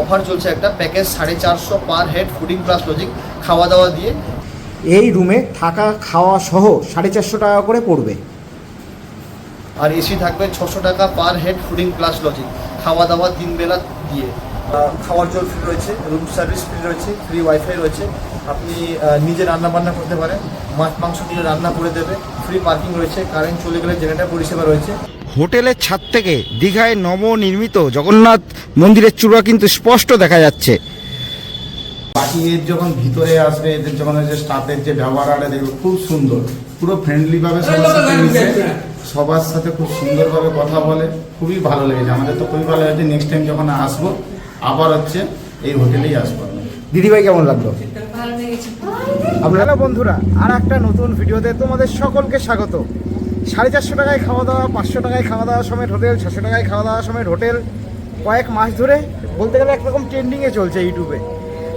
Offer চলছে একটা package সাড়ে চারশো per head fooding plus lodging খাওয়া দাওয়া দিয়ে। এই রুমে থাকা খাওয়া সহ সাড়ে চারশো টাকা করে পড়বে। আর এসি থাকবে ছশো টাকা per head fooding plus lodging খাওয়া দাওয়া তিন বেলা দিয়ে। খাওয়ার জল ফ্রি রয়েছে রুম সার্ভিস ফ্রি রয়েছে ফ্রি ওয়াইফাই রয়েছে। আপনি নিজে রান্না বান্না করতে পারেন মাছ মাংস দিয়ে রান্না করে দেবে ফ্রি পার্কিং রয়েছে কারেন্ট চলে গেলে জেনারেটার পরিষেবা রয়েছে। হোটেলের ছাদ থেকে দীঘায় নবনির্মিত জগন্নাথ মন্দিরের চূড়া কিন্তু স্পষ্ট দেখা যাচ্ছে। বাকি এর যখন ভিতরে আসবে এদের যখন যে স্টাফের যে ব্যবহার আরে দেখবে খুব সুন্দর। পুরো ফ্রেন্ডলি ভাবে সবার সাথে মিশে সবার সাথে খুব সুন্দরভাবে কথা বলে খুবই ভালো লেগেছে। আমাদের তো খুবই ভালো লেগেছে। নেক্সট টাইম যখন আসব আবার হচ্ছে এই হোটেলেই আসব দিদিভাই কেমন লাগল? ভালো আপনারা বন্ধুরা আর একটা নতুন ভিডিওতে তোমাদের সকলকে স্বাগত। সাড়ে চারশো টাকায় খাওয়া দাওয়া, পাঁচশো টাকায় খাওয়া দাওয়া সময় হোটেল, ছশো টাকায় খাওয়া দাওয়া সময় হোটেল, কয়েক মাস ধরে বলতে গেলে একরকম ট্রেন্ডিংয়ে চলছে ইউটিউবে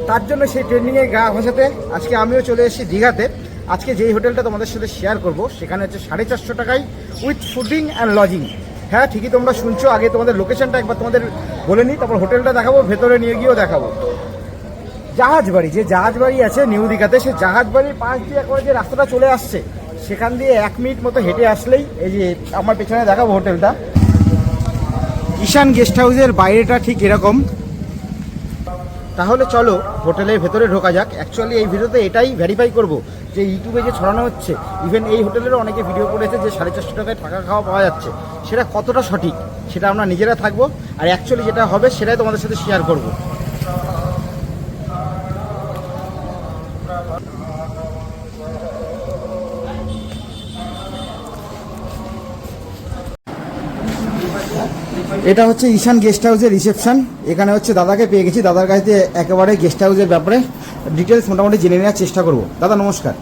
তার জন্য সেই ট্রেন্ডিংয়ে গা ভাসাতে আজকে আমিও চলে এসেছি দীঘাতে। আজকে যেই হোটেলটা তোমাদের সাথে শেয়ার করব, সেখানে হচ্ছে সাড়ে চারশো টাকায় উইথ ফুডিং অ্যান্ড লজিং হ্যাঁ ঠিকই তোমরা শুনছো, আগে তোমাদের লোকেশনটা একবার তোমাদের বলে নিই, তারপর হোটেলটা দেখাবো, ভেতরে নিয়ে গিয়েও দেখাবো। জাহাজ বাড়ি যে জাহাজ বাড়ি আছে নিউ দীঘাতে, সে জাহাজ বাড়ির পাশ দিয়ে একবারে যে রাস্তাটা চলে আসছে সেখান দিয়ে এক মিনিট মতো হেঁটে আসলেই এই যে আমার পেছনে দেখাবো হোটেলটা। ঈশান গেস্ট হাউসের বাইরেটা ঠিক এরকম। তাহলে চলো হোটেলের ভেতরে ঢোকা যাক। অ্যাকচুয়ালি এই ভিডিওতে এটাই ভেরিফাই করব যে ইউটিউবে যে ছড়ানো হচ্ছে ইভেন এই হোটেলেরও অনেকে ভিডিও করেছে যে সাড়ে চারশো টাকায় থাকা খাওয়া পাওয়া যাচ্ছে। সেটা কতটা সঠিক, সেটা আমরা নিজেরা থাকব। আর অ্যাকচুয়ালি যেটা হবে সেটাই তোমাদের সাথে শেয়ার করব। এটা হচ্ছে ঈশান গেস্ট হাউসের রিসেপশন। এখানে হচ্ছে দাদাকে পেয়ে গেছি। দাদার কাছে একেবারে গেস্ট হাউসের ব্যাপারে ডিটেলস মোটামুটি জেনে নেওয়ার চেষ্টা করব। দাদা নমস্কার।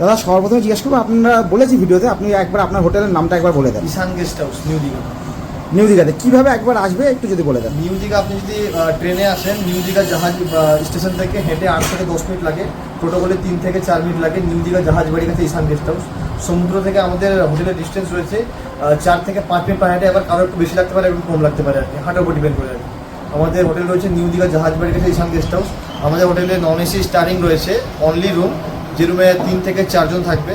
দাদা সবার প্রথমে জিজ্ঞেস করব আপনারা বলেছি ভিডিওতে আপনি একবার আপনার হোটেলের নামটা একবার বলে দেন। Ishan guest house new Digha. New দীঘাতে। কীভাবে একবার আসবে একটু যদি বলে দেন। নিউ দীঘা আপনি যদি ট্রেনে আসেন নিউ দীঘা জাহাজ স্টেশন থেকে হেঁটে আট থেকে দশ মিনিট লাগে। টোটো টোটোকলে তিন থেকে চার মিনিট লাগে। নিউ দীঘা জাহাজ বাড়ি কাছে ঈশান গেস্ট হাউস। সমুদ্র থেকে আমাদের হোটেলের ডিস্টেন্স রয়েছে চার থেকে পাঁচ মিনিট পার হেঁটে আবার কারও একটু বেশি লাগতে পারে, একটু কম লাগতে পারে আর কি। হাঁটার উপর ডিপেন্ড করে আর কি। আমাদের হোটেল রয়েছে নিউ দীঘা জাহাজ বাড়ি কাছে, ঈশান গেস্ট হাউস আমাদের হোটেলে নন এসি স্টারিং রয়েছে অনলি রুম যে রুমে তিন থেকে চারজন থাকবে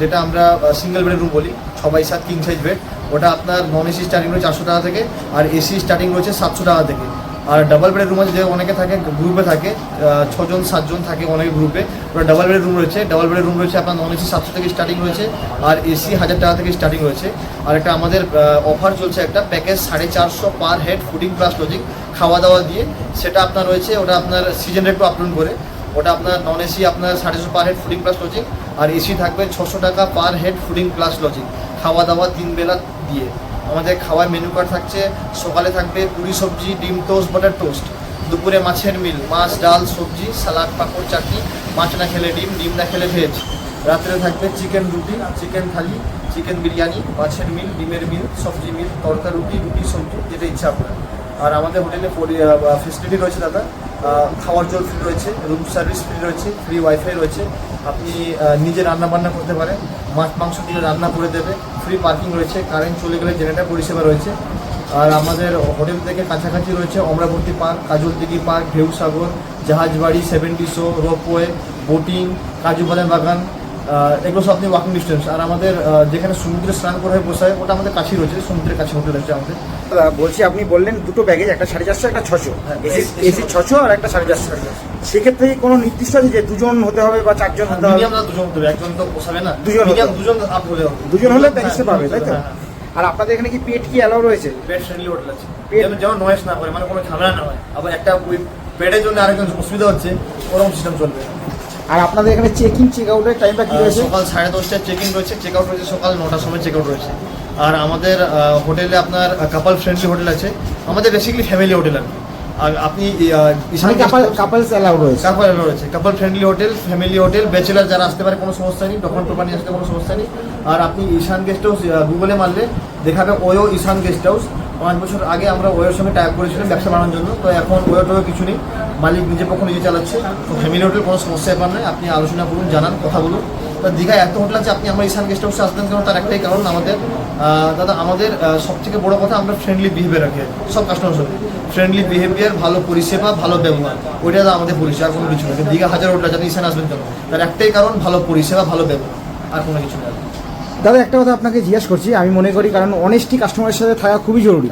যেটা আমরা সিঙ্গেল বেডের রুম বলি ছবাই সাত কিং সাইজ বেড ওটা আপনার নন এসি স্টার্টিং রয়েছে চারশো টাকা থেকে, আর এসি স্টার্টিং রয়েছে সাতশো টাকা থেকে। আর ডাবল বেডের রুম আছে, যে অনেকে থাকে গ্রুপে থাকে ছজন, সাতজন থাকে অনেক গ্রুপে ওটা ডাবল বেডের রুম রয়েছে। ডাবল বেডের রুম রয়েছে আপনার নন এসি সাতশো থেকে স্টার্টিং রয়েছে, আর এসি হাজার টাকা থেকে স্টার্টিং রয়েছে। আর একটা আমাদের অফার চলছে একটা প্যাকেজ সাড়ে চারশো per head fooding plus lodging খাওয়া দাওয়া দিয়ে। সেটা আপনার রয়েছে, ওটা আপনার সিজন রেট আপলোড করে। ওটা আপনার নন এসি আপনার সাড়ে per head fooding plus lodging আর এসি থাকবে ছশো টাকা per head fooding plus lodging খাওয়া দাওয়া তিন বেলা দিয়ে। আমাদের খাওয়ার মেনু কার্ড থাকছে, সকালে থাকবে পুরি সবজি, ডিম টোস্ট বাটার টোস্ট দুপুরে মাছের মিল মাছ, ডাল, সবজি সালাদ পাঁপড়, চাটনি, মাছ না খেলে ডিম ডিম না খেলে ভেজ রাত্রে থাকবে চিকেন রুটি চিকেন থালি চিকেন বিরিয়ানি, মাছের মিল ডিমের মিল সবজি মিল তড়কা রুটি রুটি, সবজি, যেটা ইচ্ছা আপনার। আর আমাদের হোটেলে ফেসিলিটি রয়েছে দাদা। খাওয়ার জল ফ্রি রয়েছে রুম সার্ভিস ফ্রি রয়েছে ফ্রি ওয়াইফাই রয়েছে। আপনি নিজে রান্না বান্না করতে পারেন, মাছ, মাংস দিয়ে রান্না করে দেবে। ফ্রি পার্কিং রয়েছে কারেন্ট চলে গেলে জেনারেটার পরিষেবা রয়েছে। আর আমাদের হোটেল থেকে কাছাকাছি রয়েছে Amravati park Kajaldighi park Dheusagar, Jahajbari seventy show ropeway boating কাজু বাদাম বাগান এগুলো সব আপনি ওয়াকিং ডিস্টেন্স আর আমাদের যেখানে সমুদ্রে স্নান করে বসায় ওটা আমাদের কাছেই রয়েছে সমুদ্রের কাছে হোটেল আছে আমাদের। বলছি আপনি বললেন দুটো ব্যাগেজ একটা সাড়ে চারশো একটা ছশো। হ্যাঁ, এসি ছশো আর একটা সাড়ে চারশো। সেক্ষেত্রে কি কোনো নির্দিষ্ট আছে যে দুজন হতে হবে বা চারজন হতে হবে? দুজন হতে হবে একজন তো পোষাবে না। দুজন। দুজন আপ হলে দুজন হলে হ্যাঁ, পাবে তাই তো? হ্যাঁ, হ্যাঁ। আর আপনাদের এখানে কি পেট কি অ্যালাউ রয়েছে? পেট ফ্রেন্ডলি হোটেল আছে। যেন যেন নয়েস না করে মানে কোনো ঝামেলা না হয়। আবার একটা ওই পেটের জন্য আরেকজন অসুবিধা হচ্ছে ওরকম সিস্টেম চলবে। আর আপনাদের এখানে চেক ইন চেক আউটের টাইমটা কি রয়েছে? সকাল সাড়ে দশটায় চেক ইন রয়েছে চেক আউট রয়েছে সকাল নটার সময় চেক আউট রয়েছে। আর আমাদের হোটেলে আপনার কাপল ফ্রেন্ডলি হোটেল আছে। আমাদের বেসিক্যালি ফ্যামিলি হোটেল আর আর আপনি মানে কাপল কাপলস অ্যালাউ রয়েছে? কাপল রয়েছে। Couple friendly hotel family hotel bachelor যারা আসতে পারে কোনো সমস্যা নেই। ডকুমেন্ট পেপার নিয়ে আসতে কোনো সমস্যা নেই। আর আপনি ঈশান গেস্ট হাউস গুগলে মারলে দেখাবে ওয়ো ঈশান গেস্ট হাউস পাঁচ বছর আগে আমরা ওয়ের সঙ্গে টাইপ করেছিলাম ব্যবসা বাড়ানোর জন্য। তো এখন ওয়ো টোয়ো কিছু নেই। মালিক নিজে পক্ষ নিজে চালাচ্ছে। তো ফ্যামিলি হোটেল কোনো সমস্যা ব্যাপার নয়। আপনি আলোচনা করুন জানান কথা বলুন। তো দীঘায় এত হোটেল আছে আপনি আমার ঈশান গেস্ট হাউসে আসবেন কেন? তার একটাই কারণ আমাদের দাদা আমাদের সব থেকে বড় কথা আমরা ফ্রেন্ডলি বিহেভিয়ার রাখি। সব কাস্টমার সঙ্গে ফ্রেন্ডলি বিহেভিয়ার ভালো পরিষেবা ভালো ব্যবহার। ওইটা তো আমাদের পরিষেবা আর কোনো কিছু না দীঘা হাজার হোটেল যাতে ইসান আসবেন কেন? তার একটাই কারণ ভালো পরিষেবা ভালো ব্যবহার। আর কোনো কিছু না দাদা একটা কথা আপনাকে জিজ্ঞেস করছি আমি মনে করি কারণ অনেস্টি কাস্টমারের সাথে থাকা খুবই জরুরি।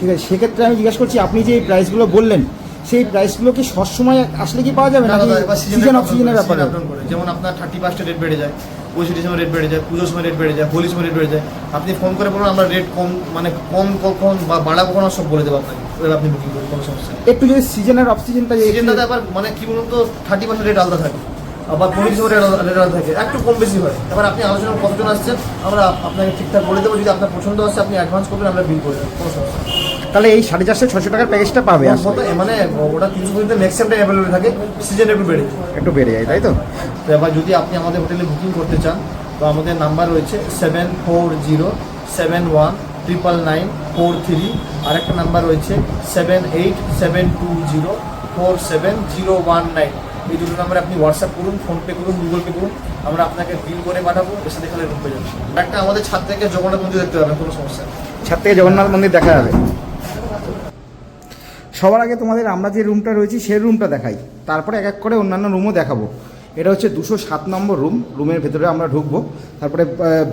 ঠিক আছে সেক্ষেত্রে আমি জিজ্ঞেস করছি আপনি যে এই প্রাইসগুলো বললেন সেই প্রাইসগুলো কি সবসময় আসলে কি পাওয়া যাবে না, এবার সিজন অফ সিজনের ব্যাপারে। যেমন আপনার থার্টি ফার্স্টে রেট বেড়ে যায় পঁচিশে ডিসেম্বর রেট বেড়ে যায় পুজোর সময় রেট বেড়ে যায় হোলির সময় রেট বেড়ে যায়। আপনি ফোন করে বলুন আমরা রেট কম মানে কম কখন বা বাড়া কখন সব বলে দেবো আপনাকে। ওইভাবে আপনি বুকিং করুন কোনো সমস্যা একটু যদি সিজনের অফ সিজনটা সিজনটাতে আবার মানে কি বলুন তো থার্টি পার্সেন্ট রেট আলাদা থাকে আবার পঁচিশ ডিসেম্বর রেট আলাদা থাকে। একটু কম বেশি হয়। এবার আপনি আলোচনা কতজন আসছেন আমরা আপনাকে ঠিকঠাক বলে দেবো। যদি আপনার পছন্দ আসছে আপনি অ্যাডভান্স করবেন আমরা বিল করে দেবো কোনো সমস্যা তাহলে এই সাড়ে চারশো ছশো টাকার প্যাকেজটা পাবে আসলে। মানে ওটা তিনশো পর্যন্ত ম্যাক্সিমামটা অ্যাভেলেবল থাকে সিজন একটু বেড়ে যায়। একটু বেড়ে যায় তাই তো? তো এবার যদি আপনি আমাদের হোটেলে বুকিং করতে চান তো আমাদের নাম্বার রয়েছে seven four zero seven one triple nine four three আরেকটা নাম্বার রয়েছে seven eight seven two zero four seven zero one nine এই দুটো নাম্বারে আপনি হোয়াটসঅ্যাপ করুন ফোনপে করুন গুগল পে করুন আমরা আপনাকে বিল করে পাঠাবো এসে দেখালে রুম পেয়ে যাবেন একটা আমাদের ছাদ থেকে জগন্নাথ মন্দির দেখতে পাবেন কোনো সমস্যা ছাদ থেকে জগন্নাথ মন্দির দেখা যাবে। সবার আগে তোমাদের আমরা যে রুমটা রয়েছি সেই রুমটা দেখাই। তারপরে এক এক করে অন্যান্য রুমও দেখাবো। এটা হচ্ছে দুশো সাত নম্বর রুম রুমের ভেতরে আমরা ঢুকবো। তারপরে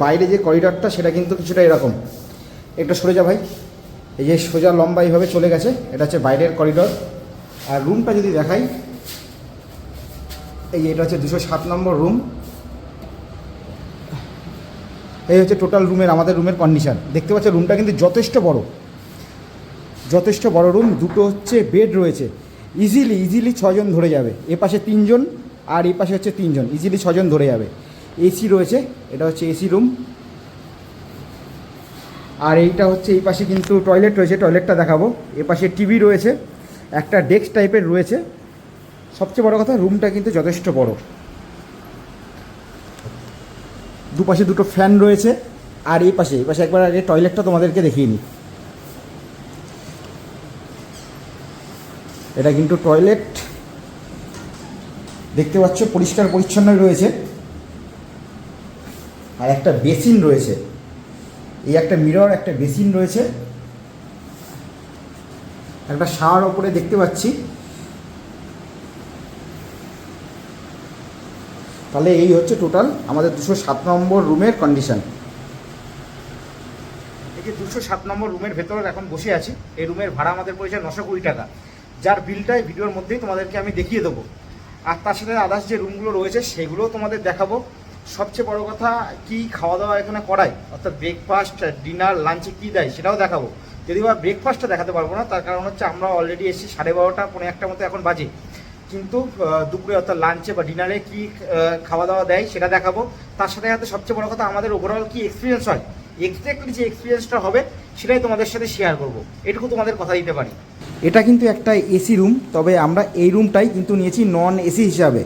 বাইরে যে করিডরটা সেটা কিন্তু কিছুটা এরকম। একটু সরে যা ভাই। এই যে সোজা লম্বা এইভাবে চলে গেছে, এটা হচ্ছে বাইরের করিডর আর রুমটা যদি দেখাই, এই এটা হচ্ছে দুশো সাত নম্বর রুম এই হচ্ছে টোটাল রুমের আমাদের রুমের কন্ডিশন দেখতে পাচ্ছ রুমটা কিন্তু যথেষ্ট বড়। যথেষ্ট বড় রুম দুটো হচ্ছে বেড রয়েছে। ইজিলি ইজিলি ছজন ধরে যাবে। এ পাশে তিনজন, আর এই পাশে হচ্ছে তিনজন। ইজিলি ছজন ধরে যাবে। এসি রয়েছে, এটা হচ্ছে এসি রুম আর এইটা হচ্ছে এই পাশে কিন্তু টয়লেট রয়েছে টয়লেটটা দেখাবো। এ পাশে টিভি রয়েছে, একটা ডেস্ক টাইপের রয়েছে। সবচেয়ে বড় কথা রুমটা কিন্তু যথেষ্ট বড়। দুপাশে দুটো ফ্যান রয়েছে, আর এই পাশে এই পাশে একবার আগে টয়লেটটা তোমাদেরকে দেখিয়ে নিই। এটা কিন্তু টয়লেট দেখতে পাচ্ছ, পরিষ্কার পরিচ্ছন্ন রয়েছে। আর একটা বেসিন রয়েছে। এই একটা মিরর একটা বেসিন রয়েছে। একটা শাওয়ার ওপরে দেখতে পাচ্ছি। তাহলে এই হচ্ছে টোটাল আমাদের দুশো সাত নম্বর রুমের কন্ডিশন এই যে দুশো সাত নম্বর রুমের ভেতরে এখন বসে আছি। এই রুমের ভাড়া আমাদের পড়েছে নশো কুড়ি টাকা। যার বিলটাই ভিডিওর মধ্যেই তোমাদেরকে আমি দেখিয়ে দেবো। আর তার সাথে আদার্স যে রুমগুলো রয়েছে, সেগুলোও তোমাদের দেখাবো। সবচেয়ে বড় কথা, কি খাওয়া দাওয়া এখানে করায়? অর্থাৎ ব্রেকফাস্ট ডিনার লাঞ্চে কী দেয়, সেটাও দেখাবো। যদি বা ব্রেকফাস্টটা দেখাতে পারব না, তার কারণ হচ্ছে আমরা অলরেডি এসেছি সাড়ে বারোটা পনেরো একটা মতো এখন বাজে। কিন্তু দুপুরে অর্থাৎ লাঞ্চে বা ডিনারে কি খাওয়া দাওয়া দেয়, সেটা দেখাবো। তার সাথে সাথে সবচেয়ে বড় কথা, আমাদের ওভারঅল কি এক্সপিরিয়েন্স হয়? এক্স্যাক্টলি যে এক্সপিরিয়েন্সটা হবে, সেটাই তোমাদের সাথে শেয়ার করব। এটুকু তোমাদের কথা দিতে পারি। এটা কিন্তু একটা এসি রুম তবে আমরা এই রুমটাই কিন্তু নিয়েছি নন এসি হিসাবে।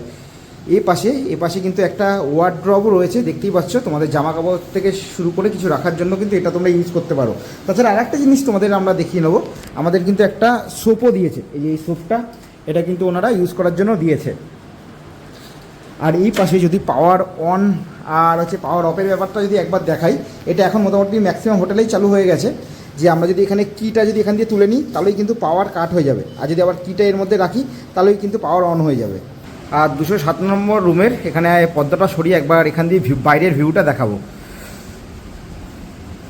এ পাশে এ পাশে কিন্তু একটা ওয়ার্ড্রবও রয়েছে, দেখতেই পাচ্ছ, তোমাদের জামা কাপড় থেকে শুরু করে কিছু রাখার জন্য কিন্তু এটা তোমরা ইউজ করতে পারো। তাছাড়া আরেকটা জিনিস তোমাদের আমরা দেখিয়ে নেব, আমাদের কিন্তু একটা সোপও দিয়েছে। এই যে এই সোপটা এটা কিন্তু ওনারা ইউজ করার জন্য দিয়েছে। আর এই পাশে যদি পাওয়ার অন আর হচ্ছে পাওয়ার অফের ব্যাপারটা যদি একবার দেখাই, এটা এখন মোটামুটি ম্যাক্সিমাম হোটেলেই চালু হয়ে গেছে। যে আমরা যদি এখানে কিটা যদি এখান দিয়ে তুলে নিই, তাহলেই কিন্তু পাওয়ার কাট হয়ে যাবে। আর যদি আবার কিটা এর মধ্যে রাখি, তাহলেই কিন্তু পাওয়ার অন হয়ে যাবে। আর দুশো সাত নম্বর রুমের এখানে পর্দাটা সরিয়ে একবার এখান দিয়ে বাইরের ভিউটা দেখাবো।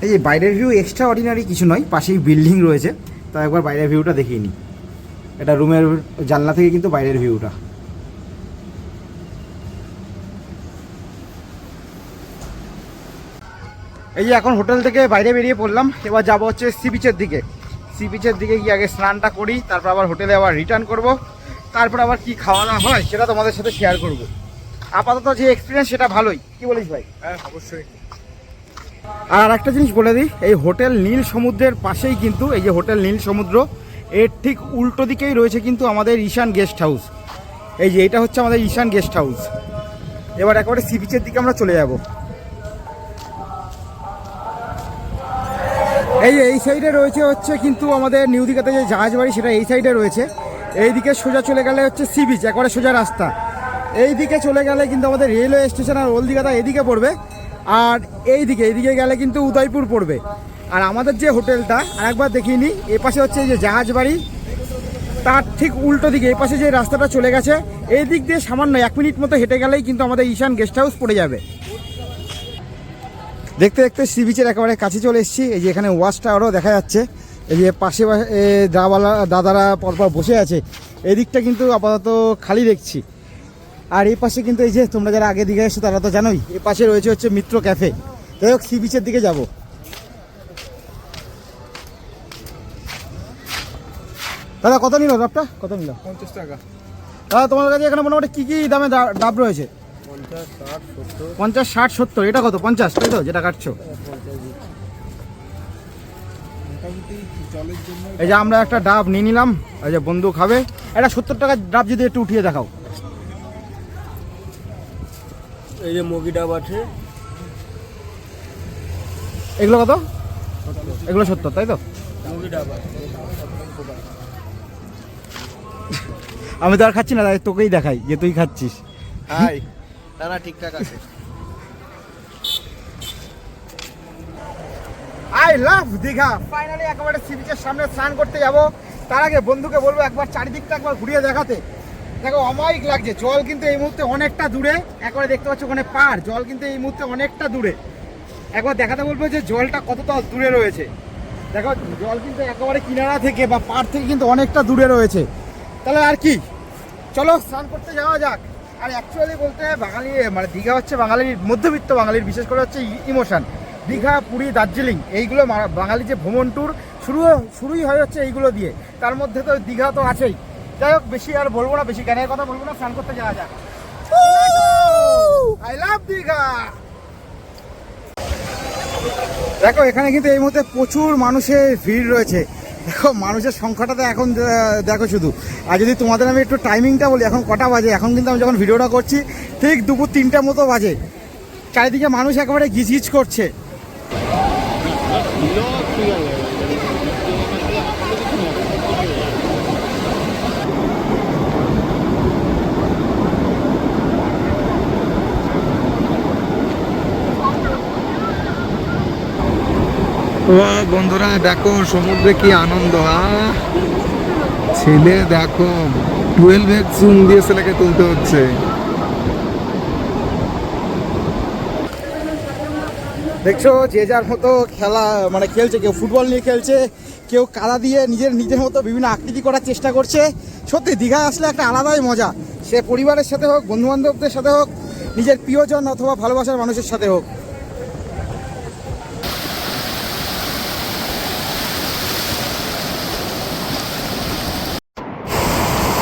এই যে বাইরের ভিউ এক্সট্রা অর্ডিনারি কিছু নয়, পাশেই বিল্ডিং রয়েছে। তা একবার বাইরের ভিউটা দেখিয়ে নিই। এটা রুমের জানলা থেকে কিন্তু বাইরের ভিউটা এই যে এখন হোটেল থেকে বাইরে বেরিয়ে পড়লাম এবার যাব হচ্ছে সি বিচের দিকে। সি বিচের দিকে গিয়ে আগে স্নানটা করি তারপর আবার হোটেলে আবার রিটার্ন করব। তারপর আবার কি খাওয়া দাওয়া হয় সেটা তোমাদের সাথে শেয়ার করব। আপাতত যে এক্সপিরিয়েন্স সেটা ভালোই। কি বলিস ভাই? হ্যাঁ অবশ্যই। আর একটা জিনিস বলে দিই এই হোটেল নীল সমুদ্রের পাশেই কিন্তু এই যে হোটেল নীল সমুদ্র এর ঠিক উল্টো দিকেই রয়েছে কিন্তু আমাদের ঈশান গেস্ট হাউস এই যে এটা হচ্ছে আমাদের ঈশান গেস্ট হাউস এবার একেবারে সি বিচের দিকে আমরা চলে যাব। এই এই সাইডে রয়েছে হচ্ছে কিন্তু আমাদের নিউ দীঘাতে যে জাহাজ বাড়ি, সেটা এই সাইডে রয়েছে। এই দিকে সোজা চলে গেলে হচ্ছে সি বিচ, একবারে সোজা রাস্তা। এই দিকে চলে গেলে কিন্তু আমাদের রেলওয়ে স্টেশন আর ওল্ড দীঘাটা এদিকে পড়বে, আর এই দিকে এইদিকে গেলে কিন্তু উদয়পুর পড়বে। আর আমাদের যে হোটেলটা, আরেকবার দেখিয়ে নিই, এ পাশে হচ্ছে এই যে জাহাজ বাড়ি, তার ঠিক উল্টো দিকে এই পাশে যে রাস্তাটা চলে গেছে এই দিক দিয়ে সামান্য এক মিনিট মতো হেঁটে গেলেই কিন্তু আমাদের ঈশান গেস্ট হাউস পড়ে যাবে। দেখতে দেখতে সি বিচের একেবারে কাছে চলে এসেছি। এই যে এখানে ওয়াচ টাওয়ারও দেখা যাচ্ছে। এই যে পাশে এ, দাওয়ালা দাদারা পরপর বসে আছে। এই দিকটা কিন্তু আপাতত খালি দেখছি। আর এই পাশে কিন্তু এই যে তোমরা যারা আগে দিকে এসো তারা তো জানোই এই পাশে রয়েছে হচ্ছে মিত্র ক্যাফে যাই হোক সি বিচের দিকে যাব। দাদা কত নিল ডাবটা কত নিল? পঞ্চাশ টাকা। দাদা তোমার কাছে এখানে মোটামুটি কী কী দামে ডাব রয়েছে? পঞ্চাশ ষাট সত্তর এটা কত? পঞ্চাশ তাই তো যেটা কাটছো। এই যে আমরা একটা ডাব নিয়ে নিলাম এই যে বন্ধু খাবে এটা সত্তর টাকার ডাব যদি একটু উঠিয়ে দেখাও। এই যে মুগি ডাব আছে। এগুলো কত? এগুলো সত্তর তাই তো? মুগি ডাব আমি তো আর খাচ্ছি না তাই তোকেই দেখাই যে তুই খাচ্ছিস। হাই। না ঠিকঠাক আছে। আই লাভ দীঘা ফাইনালি একেবারে সি বিচের সামনে স্নান করতে যাব। তার আগে বন্ধুকে বলব একবার চারিদিকটা একবার ঘুরিয়ে দেখাতে। দেখো, অমায়িক লাগছে। জল কিন্তু এই মুহূর্তে অনেকটা দূরে। একবারে দেখতে পাচ্ছ ওখানে পার জল কিন্তু এই মুহূর্তে অনেকটা দূরে। একবার দেখাতে বলব যে জলটা কতটা দূরে রয়েছে। দেখো, জল কিন্তু একেবারে কিনারা থেকে বা পার থেকে কিন্তু অনেকটা দূরে রয়েছে। তাহলে আর কি? চলো, স্নান করতে যাওয়া যাক। আর অ্যাকচুয়ালি বলতে বাঙালি মানে দীঘা হচ্ছে বাঙালির মধ্যবিত্ত বাঙালির বিশেষ করে হচ্ছে ইমোশন। দীঘা পুরী দার্জিলিং এইগুলো বাঙালি যে ভ্রমণ ট্যুর শুরু শুরুই হয় হচ্ছে এইগুলো দিয়ে। তার মধ্যে তো দীঘা তো আছেই। যাই হোক বেশি আর বলব না বেশি জ্ঞানের কথা বলব না স্নান করতে যাওয়া যাক। I love Digha! দেখো এখানে কিন্তু এই মুহূর্তে প্রচুর মানুষের ভিড় রয়েছে। দেখো মানুষের সংখ্যাটা তো এখন দেখো শুধু। আর যদি তোমাদের আমি একটু টাইমিংটা বলি, এখন কটা বাজে? এখন কিন্তু আমি যখন ভিডিওটা করছি, ঠিক দুপুর তিনটা মতো বাজে। চারিদিকে মানুষ একেবারে গিজগিজ করছে। বন্ধুরা, দেখো, সমুদ্রে কি আনন্দ! ছেলে, দেখো টুয়েলভ এক্স জুম দিয়ে ছেলেকে তুলতে হচ্ছে। দেখছ, যে যার মতো খেলা মানে খেলছে, কেউ ফুটবল নিয়ে খেলছে, কেউ কাদা দিয়ে নিজের নিজের মতো বিভিন্ন আকৃতি করার চেষ্টা করছে। সত্যি, দীঘায় আসলে একটা আলাদাই মজা। সে পরিবারের সাথে হোক বন্ধু বান্ধবদের সাথে হোক, নিজের প্রিয়জন অথবা ভালোবাসার মানুষের সাথে হোক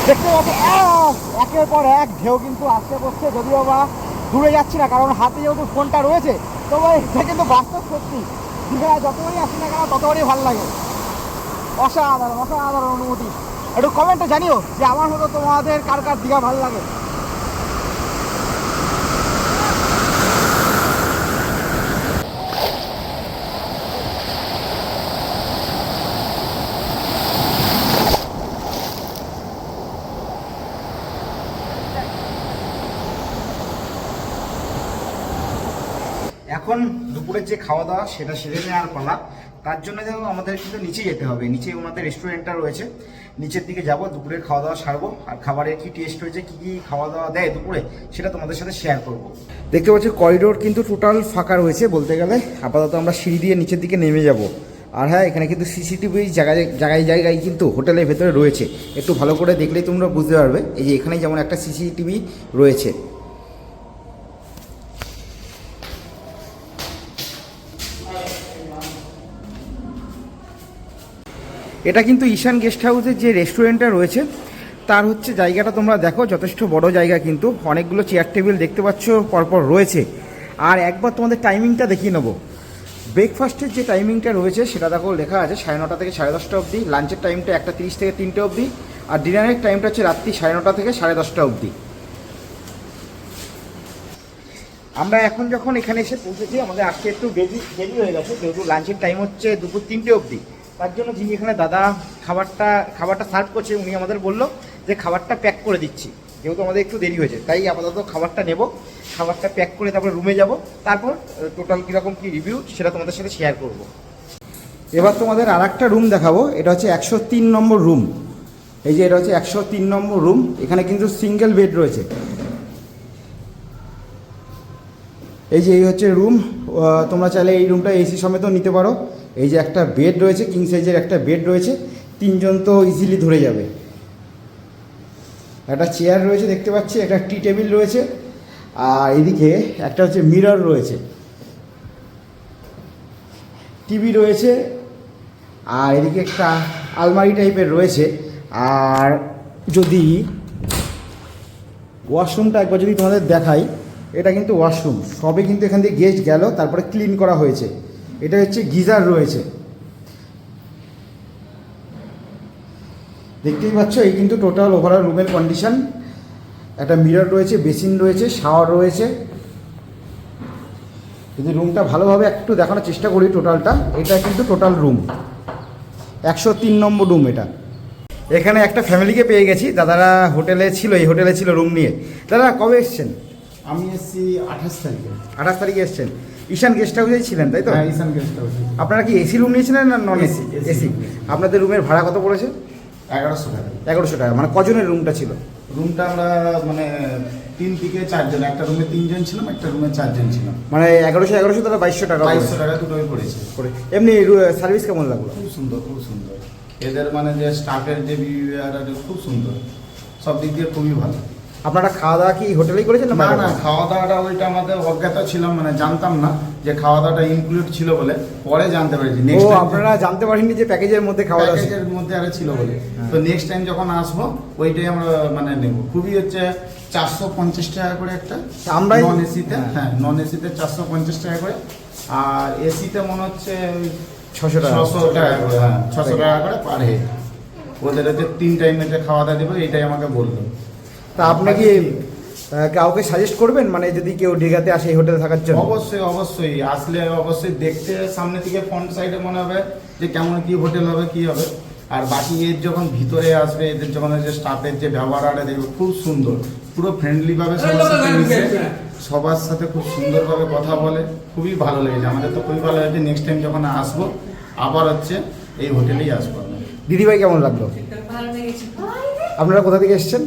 দেখতে পাচ্ছি আহ! একের পর এক ঢেউ কিন্তু আসতে পড়ছে, যদিও বা দূরে যাচ্ছি না, কারণ হাতে যেহেতু ফোনটা রয়েছে তো এটা কিন্তু বাস্তব সত্যি। দীঘা যতবারই আসি না কেন, ততবারই ভালো লাগে। অসাধারণ অসাধারণ অনুভূতি। একটু কমেন্টে জানিও যে আমার মতো তোমাদের কার কার দীঘা ভালো লাগে এখন দুপুরের যে খাওয়া দাওয়া সেটা সেরে নেওয়ার পালা। তার জন্য যেন আমাদের কিন্তু নিচে যেতে হবে। নিচে ওনাদের রেস্টুরেন্টটা রয়েছে। নিচের দিকে যাব, দুপুরের খাওয়া দাওয়া সারবো। আর খাবারের কি টেস্ট হয়েছে কি কি খাওয়া দাওয়া দেয় দুপুরে, সেটা তোমাদের সাথে শেয়ার করব। দেখতে পাচ্ছি করিডোর কিন্তু টোটাল ফাঁকা রয়েছে বলতে গেলে। আপাতত আমরা সিঁড়ি দিয়ে নিচের দিকে নেমে যাব। আর হ্যাঁ এখানে কিন্তু সিসিটিভি জায়গায় জায়গায় জায়গায় কিন্তু হোটেলের ভেতরে রয়েছে। একটু ভালো করে দেখলেই তোমরা বুঝতে পারবে। এই যে এখানে যেমন একটা সিসিটিভি রয়েছে। এটা কিন্তু ঈশান গেস্ট হাউসের যে রেস্টুরেন্টটা রয়েছে, তার হচ্ছে জায়গাটা তোমরা দেখো, যথেষ্ট বড় জায়গা কিন্তু। অনেকগুলো চেয়ার টেবিল দেখতে পাচ্ছ, পরপর রয়েছে। আর একবার তোমাদের টাইমিংটা দেখিয়ে নেব। ব্রেকফাস্টের যে টাইমিংটা রয়েছে, সেটা দেখো, লেখা আছে সাড়ে নটা থেকে সাড়ে দশটা অবধি লাঞ্চের টাইমটা একটা তিরিশ থেকে তিনটে অবধি, আর ডিনারের টাইমটা হচ্ছে রাত্রি সাড়ে নটা থেকে সাড়ে দশটা অবধি। আমরা এখন যখন এখানে এসে পৌঁছেছি, আমাদের আজকে একটু দেরি দেরি হয়ে গেছে, যেহেতু লাঞ্চের টাইম হচ্ছে দুপুর তিনটে অবধি। তার জন্য যিনি এখানে দাদা খাবারটা খাবারটা সার্ভ করছে, উনি আমাদের বলল যে খাবারটা প্যাক করে দিচ্ছি। যেহেতু আমাদের একটু দেরি হয়েছে, তাই আপাতত খাবারটা নেব। খাবারটা প্যাক করে তারপরে রুমে যাব। তারপর টোটাল কীরকম কী রিভিউ সেটা তোমাদের সাথে শেয়ার করব। এবার তোমাদের আর একটা রুম দেখাবো। এটা হচ্ছে একশো তিন নম্বর রুম এই যে এটা হচ্ছে একশো তিন নম্বর রুম এখানে কিন্তু সিঙ্গেল বেড রয়েছে। এই যে এই হচ্ছে রুম তোমরা চাইলে এই রুমটা এসি সমেত নিতে পারো। এই যে একটা বেড রয়েছে কিং সাইজের একটা বেড রয়েছে, তিনজন তো ইজিলি ধরে যাবে। একটা চেয়ার রয়েছে, দেখতে পাচ্ছি, একটা টি টেবিল রয়েছে, আর এদিকে একটা হচ্ছে মিরর রয়েছে। টিভি রয়েছে, আর এদিকে একটা আলমারি টাইপের রয়েছে, আর যদি ওয়াশরুমটা একবার যদি তোমাদের দেখাই, এটা কিন্তু ওয়াশরুম সবে কিন্তু এখান দিয়ে গেস্ট গেল, তারপরে ক্লিন করা হয়েছে। এটা হচ্ছে গিজার রয়েছে। দেখতেই পাচ্ছ এই কিন্তু টোটাল ওভারঅল রুমের কন্ডিশন একটা মিরর রয়েছে বেসিন রয়েছে শাওয়ার রয়েছে। যদি রুমটা ভালোভাবে একটু দেখানোর চেষ্টা করি টোটালটা এটা কিন্তু টোটাল রুম একশো তিন নম্বর রুম এটা। এখানে একটা ফ্যামিলিকে পেয়ে গেছি দাদারা হোটেলে ছিল এই হোটেলে ছিল রুম নিয়ে। দাদা কবে এসছেন? আমি এসছি আঠাশ তারিখে। আঠাশ তারিখে এসছেন। ঈশান গেস্ট হাউসেই ছিলেন তাই তো? হ্যাঁ ঈশান গেস্ট হাউসে আপনারা কি এসি রুম নিয়েছিলেন না নন এসি এসি আপনাদের রুমের ভাড়া কত পড়েছে? এগারোশো টাকা। এগারোশো টাকা মানে কজনের রুমটা ছিল? রুমটা আমরা মানে তিন থেকে চারজন একটা রুমে তিনজন ছিলাম একটা রুমে চারজন ছিলাম। মানে এগারোশো এগারোশো তাহলে বাইশশো টাকা বাইশশো টাকা দুটোই পড়েছে। এমনি সার্ভিস কেমন লাগল? খুব সুন্দর খুব সুন্দর। এদের মানে যে স্টাফের যে বিহেভিয়ার খুব সুন্দর। সব দিক দিয়ে খুবই ভালো। আপনারা খাওয়া দাওয়া কি হোটেলেই করেছেন না না খাওয়া দাওয়াটা ওইটা আমাদের অজ্ঞাত ছিল মানে জানতাম না যে খাওয়া দাওয়াটা ইনক্লুড ছিল বলে। পরে জানতে পেরেছি ও আপনারা জানতে পারেননি যে প্যাকেজের মধ্যে খাওয়া দাওয়া। প্যাকেজের মধ্যে আরে ছিল বলে। হ্যাঁ। তো নেক্সট টাইম যখন আসব ওইটাই আমরা মানে নেব। খুবই হচ্ছে চারশো পঞ্চাশ টাকা করে একটা আমরাই- নন এসিতে হ্যাঁ। হ্যাঁ নন এসিতে চারশো পঞ্চাশ টাকা করে। আর এসিতে মনে হচ্ছে ওই ছশো টাকা। ছশো টাকা করে হ্যাঁ ছশো টাকা করে পার হেড ওদের হচ্ছে তিন টাইমে যে খাওয়া দাওয়া দেবে এইটাই আমাকে বলল। তা আপনি কি কাউকে সাজেস্ট করবেন? মানে যদি কেউ দীঘাতে আসে এই হোটেলে থাকার জন্য? অবশ্যই অবশ্যই। আসলে অবশ্যই দেখতে সামনে থেকে ফ্রন্ট সাইডে মনে হবে যে কেমন কি হোটেল হবে কি হবে। আর বাকি এর যখন ভিতরে আসবে এদের যখন যে স্টাফের যে ব্যবহার আরে দেখবে খুব সুন্দর। পুরো ফ্রেন্ডলি ভাবে সবার সাথে মিশে সবার সাথে খুব সুন্দরভাবে কথা বলে খুবই ভালো লেগেছে। আমাদের তো খুবই ভালো লেগেছে। নেক্সট টাইম যখন আসব আবার হচ্ছে এই হোটেলেই আসব দিদিভাই কেমন লাগল? আপনারা কোথা থেকে এসেছেন?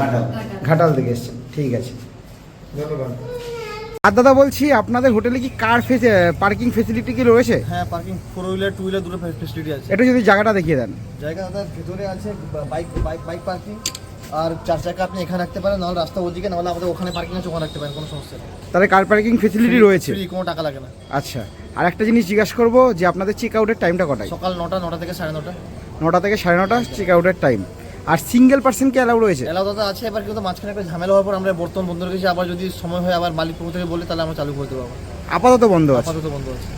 ঘাটাল। ঘাটাল। থেকে এসেছেন। ঠিক আছে। আর দাদা বলছি আপনাদের হোটেলে কি কার পার্কিং ফেসিলিটি কি রয়েছে? হ্যাঁ parking four wheeler two wheeler দুটো ফেসিলিটি আছে। একটু যদি জায়গাটা দেখিয়ে দেন। জায়গা দাদা ভেতরে আছে বাইক বাইক বাইক পার্কিং আর চার চাকা আপনি এখানে রাখতে পারেন নাহলে রাস্তা ওদিকে নাহলে আমাদের ওখানে পার্কিং আছে ওখানে রাখতে পারেন কোনো সমস্যা নেই। তাহলে কার পার্কিং ফেসিলিটি রয়েছে? ফ্রি কোনো টাকা লাগে না। আচ্ছা আর একটা জিনিস জিজ্ঞাসা করব যে আপনাদের চেক আউটের টাইমটা কটায়? সকাল নটা নটা থেকে সাড়ে নটা। নটা থেকে সাড়ে নটা চেক আউটের টাইম আর সিঙ্গেল পার্সন কি অ্যালাউ রয়েছে? এলাও দাদা আছে এবার কিন্তু মাঝখানে একটা ঝামেলা হওয়ার পর আমরা বর্তমান বন্ধ রেখেছি আবার যদি সময় হয় আবার মালিক পক্ষ থেকে বলে তাহলে আমরা চালু করে দেবো আপাতত বন্ধ আছে। আপাতত বন্ধ আছে।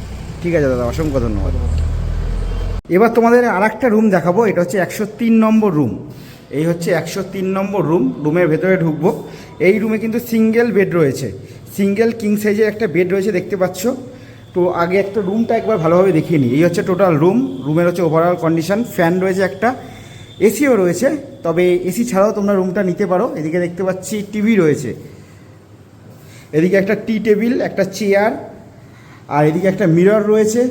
ঠিক আছে দাদা অসংখ্য ধন্যবাদ। এবার তোমাদের আর একটা রুম দেখাবো এটা হচ্ছে একশো তিন নম্বর রুম এই হচ্ছে একশো তিন নম্বর রুম রুমের ভেতরে ঢুকবো। এই রুমে কিন্তু সিঙ্গেল বেড রয়েছে। সিঙ্গেল কিং সাইজের একটা বেড রয়েছে দেখতে পাচ্ছ? তো আগে একটা রুমটা একবার ভালোভাবে দেখিয়ে নিই। এই হচ্ছে টোটাল রুম রুমের হচ্ছে ওভারঅল কন্ডিশন ফ্যান রয়েছে একটা। এসিও রয়েছে, তবে এসি ছাড়াও তোমরা রুমটা নিতে পারো। এদিকে দেখতে পাচ্ছি টিভি রয়েছে। এদিকে একটা টি টেবিল, একটা চেয়ার, আর এদিকে একটা মিরর রয়েছে।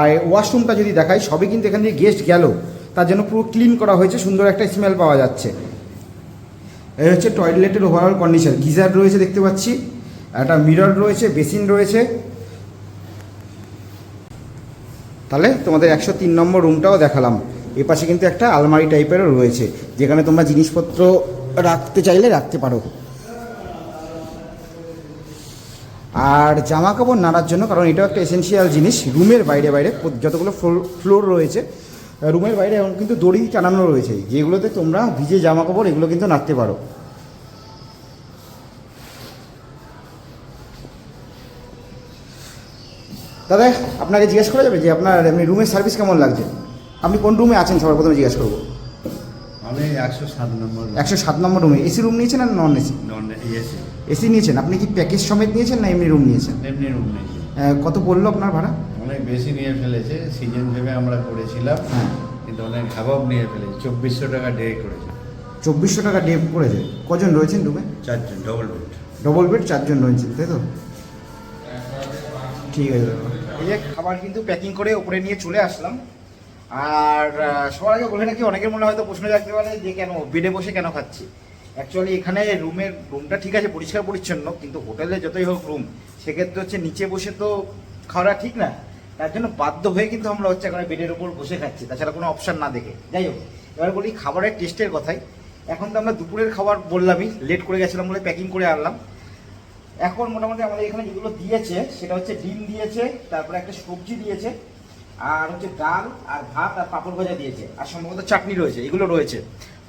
আর ওয়াশরুমটা যদি দেখাই, সবই কিন্তু এখান দিয়ে গেস্ট গেল। তার জন্য পুরো ক্লিন করা হয়েছে, সুন্দর একটা স্মেল পাওয়া যাচ্ছে। এই হচ্ছে টয়লেটের ওভারঅল কন্ডিশন। গিজার রয়েছে দেখতে পাচ্ছি একটা মিরর রয়েছে, বেসিন রয়েছে। তাহলে তোমাদের একশো তিন নম্বর রুমটাও দেখালাম। এপাশে কিন্তু একটা আলমারি টাইপেরও রয়েছে, যেখানে তোমরা জিনিসপত্র রাখতে চাইলে রাখতে পারো। আর জামা কাপড় নাড়ার জন্য, কারণ এটাও একটা এসেন্সিয়াল জিনিস, রুমের বাইরে বাইরে যতগুলো ফ্লোর রয়েছে রুমের বাইরে এখন কিন্তু দড়ি টানানো রয়েছে, যেগুলোতে তোমরা ভিজে জামা কাপড় এগুলো কিন্তু নাড়তে পারো। দাদা আপনাকে জিজ্ঞেস করা যাবে যে আপনার এমনি রুমের সার্ভিস কেমন লাগছে? আপনি কোন রুমে আছেন? সবার প্রথমে জিজ্ঞেস করব। আমি একশো সাত নম্বর একশো সাত নম্বর রুমে। এসি রুম নিয়েছেন না নন এসি নন ইয়েছে এসি নিয়েছেন। আপনি কি প্যাকেজ সমেত নিয়েছেন না এমনি রুম নিয়েছেন? এমনি রুম নেই কত পড়ল আপনার ভাড়া? অনেক বেশি নিয়ে ফেলেছে। সিজন ভেবে আমরা করেছিলাম। হ্যাঁ। কিন্তু অনেক হাবাব নিয়ে ফেলেছে। চব্বিশশো টাকা ডে করেছে। চব্বিশশো টাকা ডে করেছে। কজন রয়েছেন রুমে? চারজন ডবল বেড ডবল বেড চারজন রয়েছেন তাই তো? ঠিক আছে দাদা। এই যে খাবার কিন্তু প্যাকিং করে ওপরে নিয়ে চলে আসলাম। আর সবার আগে বলে নাকি অনেকের মনে হয়তো প্রশ্ন জাগতে পারে যে কেন বেডে বসে কেন খাচ্ছি? অ্যাকচুয়ালি এখানে রুমের রুমটা ঠিক আছে, পরিষ্কার পরিচ্ছন্ন, কিন্তু হোটেলে যতই হোক রুম সেক্ষেত্রে হচ্ছে নিচে বসে তো খাওয়াটা ঠিক না। তার জন্য বাধ্য হয়ে কিন্তু আমরা হচ্ছে এখন বেডের উপর বসে খাচ্ছি। তাছাড়া কোনো অপশান না দেখে। যাই হোক, এবার বলি, খাবারের টেস্টের কথাই। এখন তো আমরা দুপুরের খাবার বললামই লেট করে গেছিলাম বলে প্যাকিং করে আনলাম। এখন মোটামুটি আমাদের এখানে যেগুলো দিয়েছে, সেটা হচ্ছে ডিম দিয়েছে, তারপরে একটা সবজি দিয়েছে, আর হচ্ছে ডাল, আর ভাত, আর পাঁপড় ভাজা দিয়েছে, আর সম্ভবত চাটনি রয়েছে, এগুলো রয়েছে।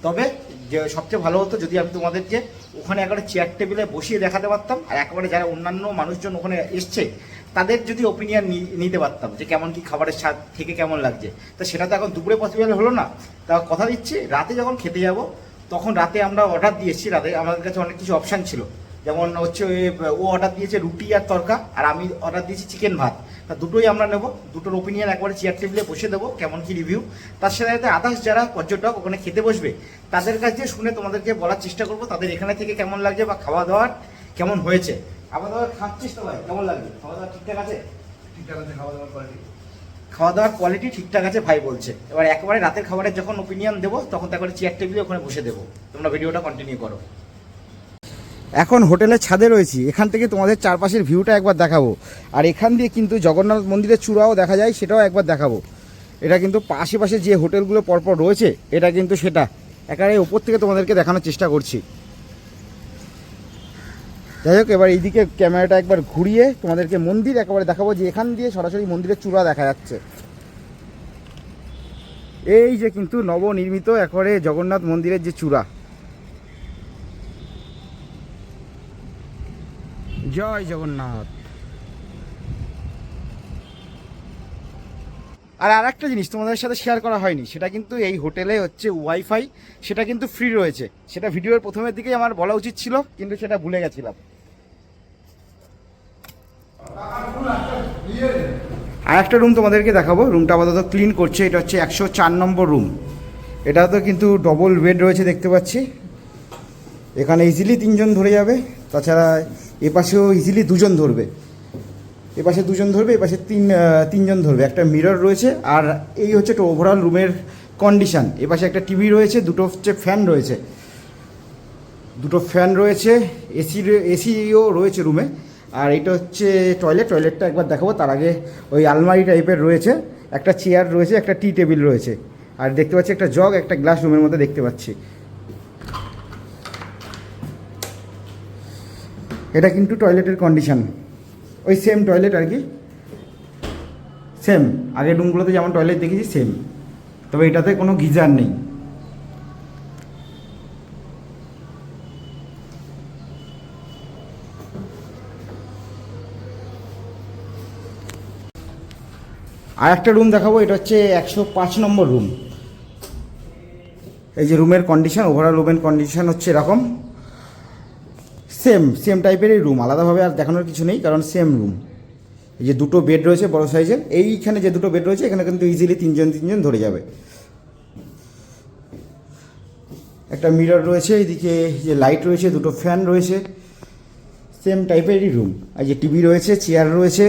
তবে যে সবচেয়ে ভালো হতো যদি আমি তোমাদেরকে ওখানে একবারে চেয়ার টেবিলে বসিয়ে দেখাতে পারতাম, আর একেবারে যারা অন্যান্য মানুষজন ওখানে এসছে, তাদের যদি ওপিনিয়ন নিতে পারতাম যে কেমন কি খাবারের স্বাদ, থেকে কেমন লাগছে। তো সেটা তো এখন দুপুরে পসিবল হলো না। তা কথা দিচ্ছি, রাতে যখন খেতে যাব, তখন রাতে আমরা অর্ডার দিয়েছি, রাতে আমাদের কাছে অনেক কিছু অপশান ছিল। যেমন হচ্ছে ও অর্ডার দিয়েছে রুটি আর তরকা আর আমি অর্ডার দিয়েছি চিকেন ভাত। তা দুটোই আমরা নেব দুটোর ওপিনিয়ন একবারে চেয়ার টেবিলে বসে দেবো কেমন কি রিভিউ তার সাথে সাথে আদার্স যারা পর্যটক ওখানে খেতে বসবে তাদের কাছে শুনে তোমাদেরকে বলার চেষ্টা করব তাদের এখানে থেকে কেমন লাগছে বা খাওয়া দাওয়ার কেমন হয়েছে। খাওয়া দাওয়া খাচ্ছিস তো ভাই কেমন লাগছে? খাওয়া দাওয়া ঠিকঠাক আছে? ঠিকঠাক আছে খাওয়া দাওয়ার কোয়ালিটি খাওয়া দাওয়ার কোয়ালিটি ঠিকঠাক আছে ভাই বলছে। এবার একেবারে রাতের খাবারের যখন ওপিনিয়ন দেবো তখন তো একবারে চেয়ার টেবিলে ওখানে বসে দেবো। তোমরা ভিডিওটা কন্টিনিউ করো। এখন হোটেলের ছাদে রয়েছি, এখান থেকে তোমাদের চারপাশের ভিউটা একবার দেখাবো। আর এখান দিয়ে কিন্তু জগন্নাথ মন্দিরের চূড়াও দেখা যায়, সেটাও একবার দেখাবো। এটা কিন্তু আশেপাশে যে হোটেলগুলো পরপর রয়েছে, এটা কিন্তু সেটা। একেবারে উপর থেকে তোমাদেরকে দেখানোর চেষ্টা করছি। যাই হোক, এবার এইদিকে ক্যামেরাটা একবার ঘুরিয়ে তোমাদেরকে মন্দির একেবারে দেখাবো, যে এখান দিয়ে সরাসরি মন্দিরের চূড়া দেখা যাচ্ছে। এই যে কিন্তু নবনির্মিত একেবারে জগন্নাথ মন্দিরের যে চূড়া। জয় জগন্নাথ। আর আরেকটা জিনিস তোমাদের সাথে শেয়ার করা হয়নি, সেটা কিন্তু এই হোটেলে হচ্ছে ওয়াইফাই সেটা কিন্তু ফ্রি রয়েছে। সেটা ভিডিওর প্রথমের দিকেই আমার বলা উচিত ছিল, কিন্তু সেটা ভুলে গেছিলাম। আর একটা রুম তোমাদেরকে দেখাবো রুমটা আপাতত ক্লিন করছে, এটা হচ্ছে একশো চার নম্বর রুম এটা তো কিন্তু ডবল বেড রয়েছে, দেখতে পাচ্ছি। এখানে ইজিলি তিনজন ধরে যাবে, তাছাড়া এ পাশেও ইজিলি দুজন ধরবে। এ পাশে দুজন ধরবে, এ পাশে তিন তিনজন ধরবে। একটা মিরর রয়েছে আর এই হচ্ছে একটা ওভারঅল রুমের কন্ডিশন এ পাশে একটা টিভি রয়েছে, দুটো হচ্ছে ফ্যান রয়েছে। দুটো ফ্যান রয়েছে এসি এসিও রয়েছে রুমে আর এটা হচ্ছে টয়লেট টয়লেটটা একবার দেখাবো। তার আগে ওই আলমারি টাইপের রয়েছে, একটা চেয়ার রয়েছে, একটা টি টেবিল রয়েছে। আর দেখতে পাচ্ছি একটা জগ একটা গ্লাস রুমের মধ্যে দেখতে পাচ্ছি। এটা কিন্তু টয়লেটের কন্ডিশান ওই সেম টয়লেট আর কি। সেম আগের রুমগুলোতে যেমন টয়লেট দেখেছি সেম তবে এটাতে কোনো গিজার নেই। আর একটা রুম দেখাবো, এটা হচ্ছে একশো পাঁচ নম্বর রুম এই যে রুমের কন্ডিশন ওভারঅল রুমের কন্ডিশন হচ্ছে এরকম। সেম সেম টাইপেরই রুম আলাদাভাবে আর দেখানোর কিছু নেই, কারণ সেম রুম এই যে দুটো বেড রয়েছে বড় সাইজের এইখানে যে দুটো বেড রয়েছে, এখানে কিন্তু ইজিলি তিনজন তিনজন ধরে যাবে। একটা মিরর রয়েছে এইদিকে যে লাইট রয়েছে, দুটো ফ্যান রয়েছে সেম টাইপেরই রুম আর যে টিভি রয়েছে চেয়ার রয়েছে।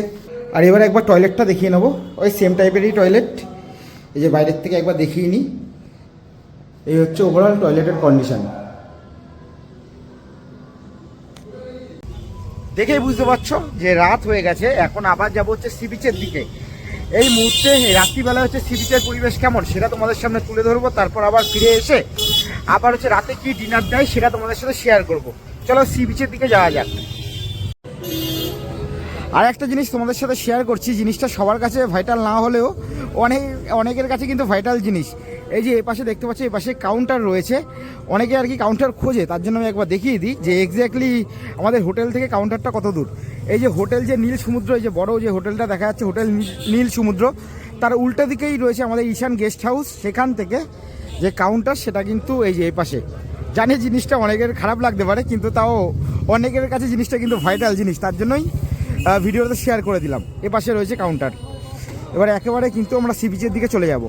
আর এবার একবার টয়লেটটা দেখিয়ে নেব। ওই সেম টাইপেরই টয়লেট এই যে বাইরের থেকে একবার দেখিয়ে নিই এই হচ্ছে ওভারঅল টয়লেটের কন্ডিশন দেখেই বুঝতে পারছ যে রাত হয়ে গেছে, এখন আবার যাব হচ্ছে সি বিচের দিকে। এই মুহূর্তে রাত্রিবেলা হচ্ছে সি বিচের পরিবেশ কেমন সেটা তোমাদের সামনে তুলে ধরবো, তারপর আবার ফিরে এসে আবার হচ্ছে রাতে কি ডিনার দেয় সেটা তোমাদের সাথে শেয়ার করব। চলো সি বিচের দিকে যাওয়া যাক। আর একটা জিনিস তোমাদের সাথে শেয়ার করছি, জিনিসটা সবার কাছে ভাইটাল না হলেও অনেক অনেকের কাছে কিন্তু ভাইটাল জিনিস। এই যে এপাশে দেখতে পাচ্ছি এই পাশে কাউন্টার রয়েছে। অনেকে আর কি কাউন্টার খোঁজে তার জন্য আমি একবার দেখিয়ে দিই যে এক্স্যাক্টলি আমাদের হোটেল থেকে কাউন্টারটা কত দূর। এই যে হোটেল যে নীল সমুদ্র এই যে বড় যে হোটেলটা দেখা যাচ্ছে হোটেল নীল- সমুদ্র তার উল্টো দিকেই রয়েছে আমাদের ঈশান গেস্ট হাউস সেখান থেকে যে কাউন্টার সেটা কিন্তু এই যে এই পাশে। জানি জিনিসটা অনেকের খারাপ লাগতে পারে কিন্তু তাও অনেকের কাছে জিনিসটা কিন্তু ভাইটাল জিনিস। তার জন্যই আহ, ভিডিওতে শেয়ার করে দিলাম। এ পাশে রয়েছে কাউন্টার এবার একেবারে কিন্তু আমরা সি বিচের দিকে চলে যাব।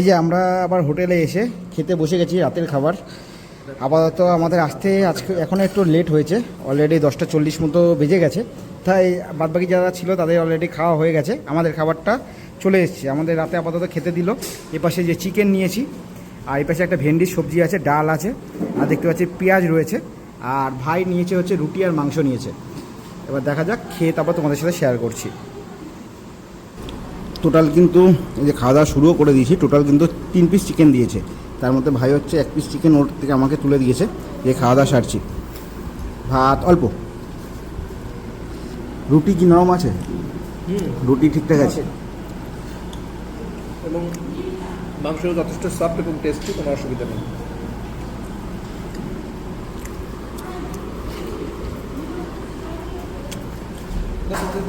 এই যে আমরা আবার হোটেলে এসে খেতে বসে গেছি রাতের খাবার। আপাতত আমাদের আসতে আজকে এখন একটু লেট হয়েছে। অলরেডি দশটা চল্লিশ মতো বেজে গেছে। তাই বাদবাকি যারা ছিল তাদের অলরেডি খাওয়া হয়ে গেছে। আমাদের খাবারটা চলে এসেছে। আমাদের রাতে আপাতত খেতে দিল। এপাশে যে চিকেন নিয়েছি, আর এই পাশে একটা ভেন্ডির সবজি আছে, ডাল আছে, আর দেখতে পাচ্ছি পেঁয়াজ রয়েছে। আর ভাই নিয়েছে হচ্ছে রুটি আর মাংস নিয়েছে। এবার দেখা যাক, খেয়ে তারপর তোমাদের সাথে শেয়ার করছি। টোটাল কিন্তু এই যে খাওয়া দাওয়া শুরুও করে দিয়েছি টোটাল কিন্তু তিন পিস চিকেন দিয়েছে। তার মধ্যে ভাই হচ্ছে এক পিস চিকেন ওর থেকে আমাকে তুলে দিয়েছে যে খাওয়া দাওয়া সারছি। ভাত অল্প। রুটি কি নরম আছে? রুটি ঠিকঠাক আছে? এবং মাংস যথেষ্ট সফট এবং টেস্টি কোনো অসুবিধা নেই।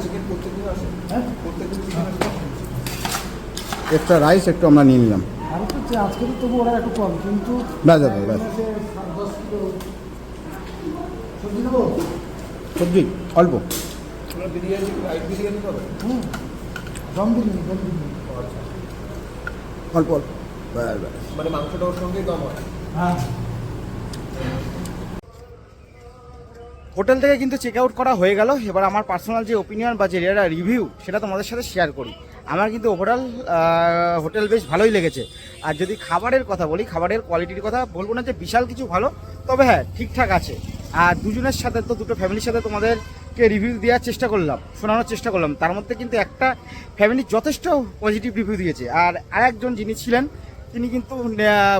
চিকেন প্রত্যেকদিন আসে। হ্যাঁ? প্রত্যেকদিন চিকেন আসে? এক্সট্রা রাইস একটু আমরা নিয়ে নিলাম। সবজি, অল্প। অল্প হোটেল থেকে কিন্তু চেক আউট করা হয়ে গেল। এবার আমার পার্সোনাল যে ওপিনিয়ন বা যে রিভিউ সেটা তোমাদের সাথে শেয়ার করি। আমার কিন্তু ওভারঅল হোটেল বেশ ভালোই লেগেছে। আর যদি খাবারের কথা বলি, খাবারের কোয়ালিটির কথা বলব না যে বিশাল কিছু ভালো, তবে হ্যাঁ ঠিকঠাক আছে। আর দুজনের সাথে তো, দুটো ফ্যামিলির সাথে তোমাদেরকে রিভিউ দেওয়ার চেষ্টা করলাম, শোনানোর চেষ্টা করলাম। তার মধ্যে কিন্তু একটা ফ্যামিলি যথেষ্ট পজিটিভ রিভিউ দিয়েছে। আর আরেকজন যিনি ছিলেন, তিনি কিন্তু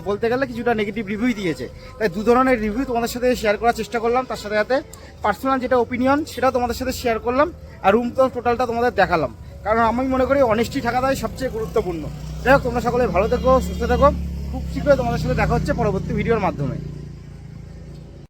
বলতে গেলে কিছুটা নেগেটিভ রিভিউ দিয়েছে। তাই দু ধরনের রিভিউ তোমাদের সাথে শেয়ার করার চেষ্টা করলাম। তার সাথে সাথে পার্সোনাল যেটা ওপিনিয়ন সেটাও তোমাদের সাথে শেয়ার করলাম। আর রুম তো টোটালটা তোমাদের দেখালাম। কারণ আমি মনে করি অনেস্টি থাকাটাই সবচেয়ে গুরুত্বপূর্ণ। যাই হোক, তোমরা সকলে ভালো থেকো, সুস্থ থাকো। খুব শীঘ্রই তোমাদের সাথে দেখা হচ্ছে পরবর্তী ভিডিওর মাধ্যমে।